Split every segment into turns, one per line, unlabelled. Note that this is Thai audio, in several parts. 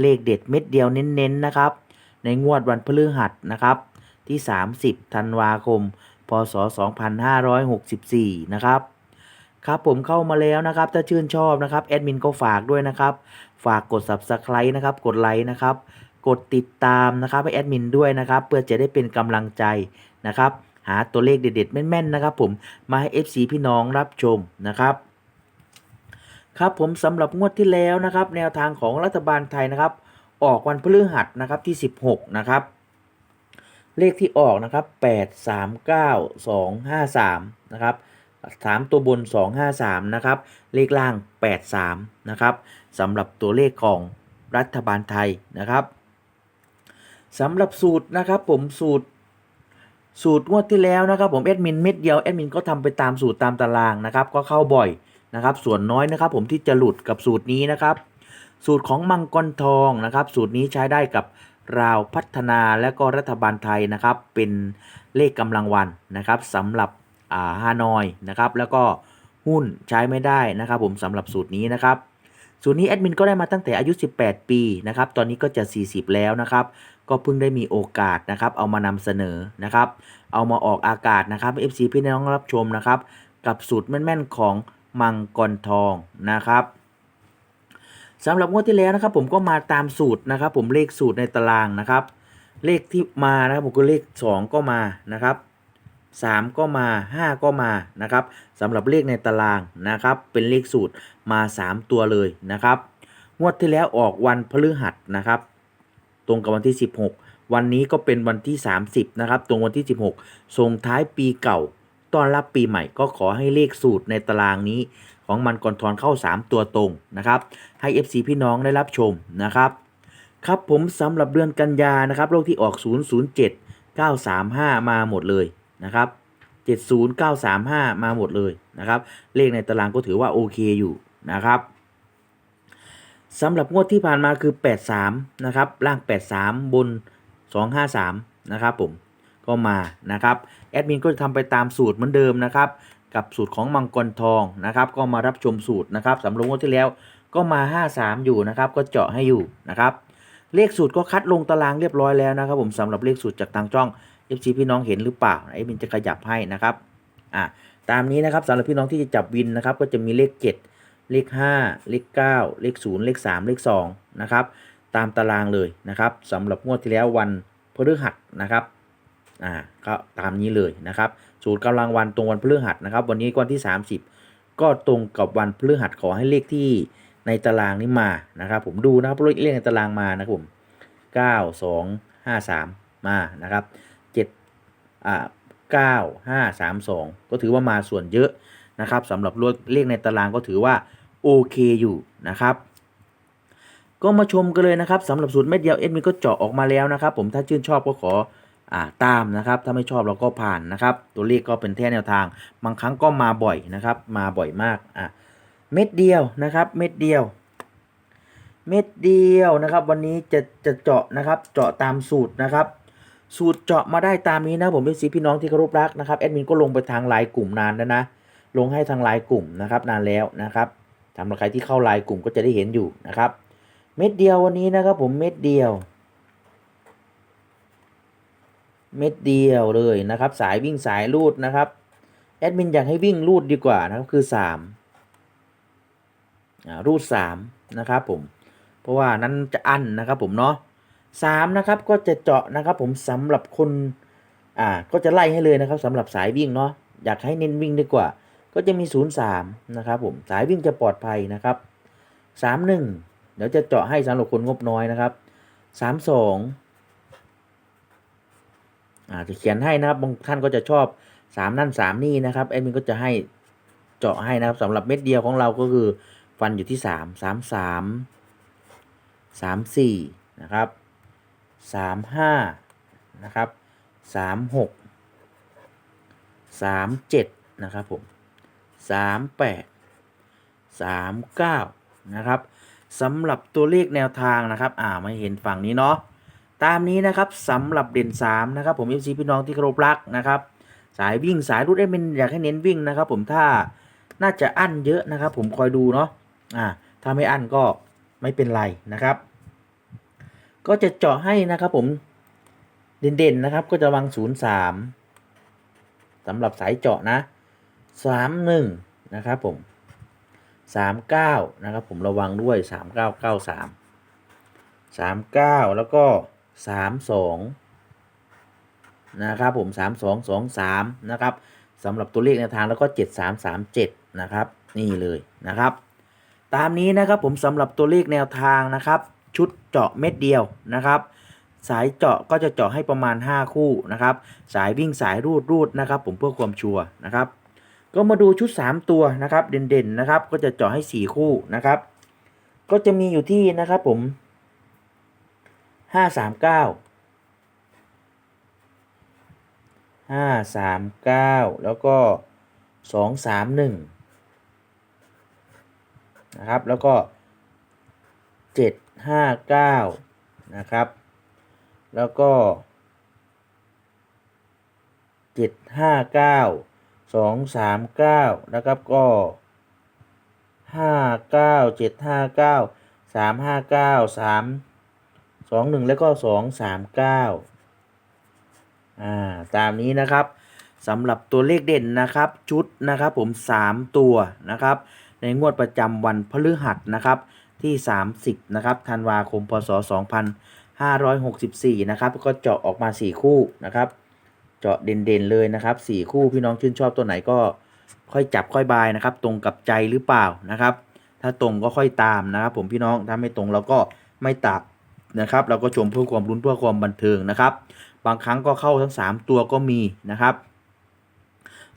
เลขเด็ดเม็ดเดียวเน้นๆนะครับ ในงวดวันพฤหัสนะครับ ที่ 30 ธันวาคม พศ 2564 นะครับครับผมเข้ามาแล้วนะครับ ถ้าชื่นชอบนะครับแอดมินก็ฝากด้วยนะครับ ฝากกด Subscribe นะครับ กดไลค์นะครับ กดติดตามนะครับให้แอดมินด้วยนะครับ เพื่อจะได้เป็นกำลังใจนะครับ หาตัวเลขเด็ดๆแม่นๆนะครับ ผมมาให้ FC พี่น้องรับชมนะครับ ครับผมสำหรับงวดที่แล้วนะครับ แนวทางของรัฐบาลไทยนะครับ ออกวันพฤหัสนะครับที่ 16 นะครับ เลขที่ออกนะครับ 8 3 9 2 5 3 นะครับ 3 ตัวบน 253 นะครับ เลขล่าง 83 นะครับสำหรับตัวเลขของรัฐบาลไทยนะครับสำหรับสูตรนะครับผมสูตรสูตรงวดที่แล้วนะครับผมแอดมินเม็ดเดียวแอดมินก็ทำไปตามสูตรตามตารางนะครับ ก็เข้าบ่อย นะครับ ส่วนน้อยนะครับ ผมที่จะหลุดกับสูตรนี้นะครับ สูตรของมังกรทองนะครับ สูตรนี้ใช้ได้กับราวพัฒนาและก็รัฐบาลไทยนะครับ เป็นเลขกำลังวันนะครับสำหรับอ่าฮานอยนะครับ แล้วก็หุ้นใช้ไม่ได้นะครับ ผมสำหรับสูตรนี้นะครับ สูตรนี้แอดมินก็ได้มาตั้งแต่อายุ 18 ปีนะครับ ตอนนี้ก็จะ 40 แล้วนะครับ ก็เพิ่งได้มีโอกาสนะครับ เอามานำเสนอนะครับ เอามาออกอากาศนะครับ FC พี่น้องรับชมนะครับ กับสูตรแม่นๆของ มังกรทองนะครับสำหรับงวดที่แล้วนะครับผมก็มาตามสูตรนะครับผมเลขสูตรในตารางนะครับ เลขที่มานะครับผมก็เลข 2 ก็มานะครับ 3 ก็มา 5 ก็มานะครับสำหรับเลขในตารางนะครับ เป็นเลขสูตรมา 3 ตัวเลยนะครับ งวดที่แล้วออกวันพฤหัสนะครับ ตรงกับวันที่ 16 วันนี้ก็เป็นวันที่ 30นะครับตรงวันที่ 16 ส่งท้ายปีเก่า ต้อนรับปีใหม่ก็ขอให้เลขสูตรในตารางนี้ ของมันกรทอนเข้า 3 ตัวตรงนะครับให้ FC พี่น้องได้รับชมนะครับครับผมสำหรับเดือนกันยานะครับโรคที่ออก 007 935 มาหมดเลยนะครับ70935 มาหมดเลยนะครับเลขในตารางก็ถือว่าโอเคอยู่นะครับสำหรับงวดที่ผ่านมาคือ 83 นะครับล่าง 83 บน 253 นะครับผม ก็มานะครับแอดมินก็จะทำไปตามสูตรเหมือนเดิมนะครับกับสูตรของมังกรทองนะครับ ก็มารับชมสูตรนะครับสำหรับงวดที่แล้วก็มา 53 อยู่นะครับ ก็เจาะให้อยู่นะครับเลขสูตรก็คัดลงตารางเรียบร้อยแล้วนะครับ ผมสำหรับเลขสูตรจากทางช่อง FC พี่น้องเห็นหรือเปล่าแอดมินจะขยับให้นะครับอ่าตามนี้นะครับสำหรับพี่น้องที่จะจับวินนะครับ ก็จะมีเลข 7 เลข 5 เลข 9 เลข 0 เลข 3 เลข2นะครับตามตารางเลยนะครับสำหรับงวดที่แล้ววันพฤหัสนะครับ อ่าก็ตามนี้เลยนะครับสูตรกำลังวันตรงวันพฤหัสนะครับ วันนี้วันที่ 30 ก็ตรงกับวันพฤหัสขอให้เลขที่ในตารางนี้มานะครับผมดูนะครับเลขในตารางมานะครับผม9 2 5 3 มานะครับ7อ่า9 5 3 2 ก็ถือว่ามาส่วนเยอะนะครับสำหรับเลขในตารางก็ถือว่าโอเคอยู่นะครับก็มาชมกันเลยนะครับสำหรับสูตรเม็ดเดียวเอ็ดมินก็เจาะออกมาแล้วนะครับ ผมถ้าชื่นชอบก็ขอ ตามนะครับ ถ้าไม่ชอบเราก็ผ่านนะครับ ตัวเลขก็เป็นแท่แนวทาง บางครั้งก็มาบ่อยนะครับ มาบ่อยมากอะเม็ดเดียวนะครับ เม็ดเดียว เม็ดเดียวนะครับ วันนี้จะจะเจาะนะครับ เจาะตามสูตรนะครับ สูตรเจาะมาได้ตามนี้นะผมเป็นสีพี่น้องที่เคารพรักนะครับแอดมินก็ลงไปทางไลน์กลุ่มนานแล้วนะ ลงให้ทางไลน์กลุ่มนะครับ นานแล้วนะครับสำหรับใครที่เข้าไลน์กลุ่มก็จะได้เห็นอยู่นะครับ เม็ดเดียววันนี้นะครับ ผมเม็ดเดียว เม็ดเดียวเลยนะครับ สายวิ่งสายรูดนะครับแอดมินอยากให้วิ่งรูดดีกว่านะครับคือสามรูดสามนะครับผมเพราะว่านั้นจะอั้นนะครับผมเนาะสามนะครับก็จะเจาะนะครับผมสำหรับคนอ่าก็จะไล่ให้เลยนะครับสำหรับสายวิ่งเนาะอยากให้เน้นวิ่งดีกว่า ก็จะมี 0 3นะครับผมสายวิ่งจะปลอดภัยนะครับ 3 1 เดี๋ยวจะเจาะให้สำหรับคนงบน้อยนะครับ 3 2 อาจจะเขียนให้นะครับบางท่านก็จะชอบ 3 นั่น 3 นี่นะครับแอดมินก็จะให้เจาะให้นะครับสำหรับเม็ดเดียวของเราก็คือฟันอยู่ที่ 3 3 3 3 4นะครับสามห้านะครับสามหกสามเจ็ดนะครับผมสามแปดสามเก้านะครับสำหรับตัวเลขแนวทางนะครับ อ่ามาเห็นฝั่งนี้เนาะ ตามนี้นะครับสำหรับเด่น3นะครับผม FC พี่น้องที่เคารพรักนะครับสายวิ่งสายรูดได้เป็นอยากให้เน้นวิ่งนะครับ ผมถ้าน่าจะอั้นเยอะนะครับ ผมคอยดูเนาะอ่าถ้าไม่อั้นก็ไม่เป็นไรนะครับ ก็จะเจาะให้นะครับผมเด่นๆนะครับ ก็จะวาง 0 3สำหรับสายเจาะนะ 3 1 นะครับผม 39 นะครับผมระวังด้วย 3993 39 แล้วก็ 32นะครับผม3223นะครับสำหรับตัวเลขในวทางแล้วก็7337นะครับ นี่เลยนะครับ ตามนี้นะครับผมสำหรับตัวเลขแนวทางนะครับ ชุดเจาะเม็ดเดียวนะครับสายเจาะก็จะเจาะให้ประมาณ 5 คู่นะครับ สายวิ่งสายรูดรูดนะครับผมเพื่อความชัวร์นะครับ ก็มาดูชุด 3 ตัวนะครับ เด่นๆนะครับ ก็จะเจาะให้ 4 คู่นะครับ ก็จะมีอยู่ที่นะครับผม 539ห้าสามเก้าแล้วก็สองสามหนึ่งนะครับแล้วก็เจ็ดห้าเก้านะครับ แล้วก็เจ็ดห้าเก้าสองสามเก้านะครับก็ห้าเก้าเจ็ดห้าเก้าสามห้าเก้าสาม สองหนึ่งแล้วก็สองสามเก้าอ่าตามนี้นะครับสำหรับตัวเลขเด่นนะครับชุดนะครับผม3ตัวนะครับ ในงวดประจำวันพฤหัสนะครับที่ 30นะครับธันวาคมพศ 2564นะครับก็เจาะออกมา 4 คู่นะครับ เจาะเด่นๆเลยนะครับ 4 คู่พี่น้องชื่นชอบตัวไหนก็ค่อยจับค่อยบายนะครับ ตรงกับใจหรือเปล่านะครับ ถ้าตรงก็ค่อยตามนะครับ ผมพี่น้องถ้าไม่ตรงเราก็ไม่ตัด นะครับ เราก็ชมเพื่อความรุ้นเพื่อความบันเทิงนะครับ บางครั้งก็เข้าทั้ง 3 ตัวก็มีนะครับ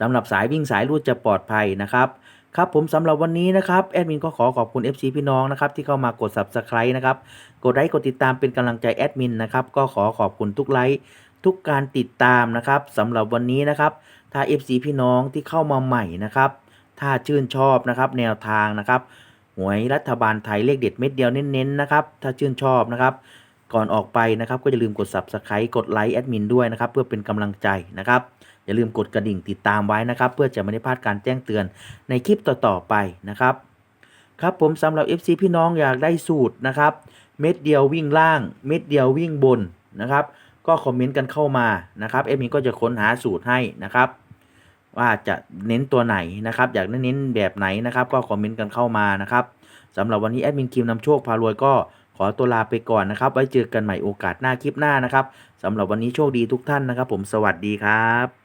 สำหรับสายวิ่งสายรูดจะปลอดภัยนะครับครับผมสำหรับวันนี้นะครับแอดมินก็ขอขอบคุณ FC พี่น้องนะครับที่เข้ามากด Subscribe นะครับกดไลค์กดติดตามเป็นกำลังใจแอดมินนะครับก็ขอขอบคุณทุกไลค์ทุกการติดตามนะครับสำหรับวันนี้นะครับถ้า FC พี่น้องที่เข้ามาใหม่นะครับถ้าชื่นชอบนะครับแนวทางนะครับ วยรัฐบาลไทยเลขเด็ดเม็ดเดียวเน้นๆนะครับ ถ้าชื่นชอบนะครับ ก่อนออกไปนะครับ ก็อย่าลืมกด subscribe กดไลค์แอดมินด้วยนะครับ เพื่อเป็นกำลังใจนะครับ อย่าลืมกดกระดิ่งติดตามไว้นะครับ เพื่อจะไม่ได้พลาดการแจ้งเตือนในคลิปต่อๆไปนะครับ ครับผมสำหรับ FC พี่น้องอยากได้สูตรนะครับ เม็ดเดียววิ่งล่าง เม็ดเดียววิ่งบนนะครับ ก็คอมเมนต์กันเข้ามานะครับแอดมินก็จะค้นหาสูตรให้นะครับ ว่าจะเน้นตัวไหนนะครับ อยากเน้นแบบไหนนะครับ ก็คอมเมนต์กันเข้ามานะครับสำหรับวันนี้แอดมินคิมนำโชคพารวยก็ขอตัวลาไปก่อนนะครับ ไว้เจอกันใหม่โอกาสหน้าคลิปหน้านะครับสำหรับวันนี้โชคดีทุกท่านนะครับ ผมสวัสดีครับ